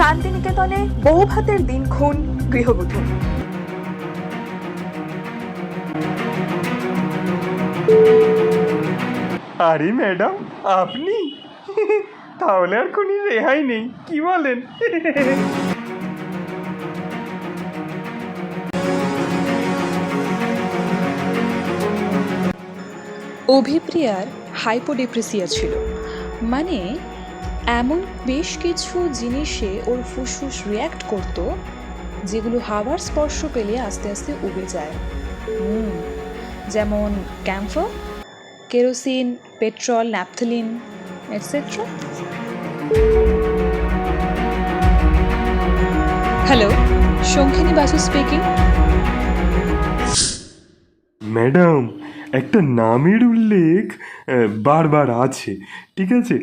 শান্তিনিকেতনে বউ ভাতের দিন খুন গৃহবধূ। আরে ম্যাডাম আপনি? তাহলে আর কোনো রেহাই নেই কি বলেন? অভিপ্রিয়ার হাইপোডিপ্রেসিয়া ছিল মানে এমন বেশ কিছু জিনিসে ওর ফুসফুস রিয়্যাক্ট করত, যেগুলো হাওয়ার স্পর্শ পেলে আস্তে আস্তে উবে যায়। যেমন camphor kerosene petrol naphthalene etcetera hello Shankhini Basu speaking madam একটা নামের উল্লেখ বারবার আছে, ঠিক আছে?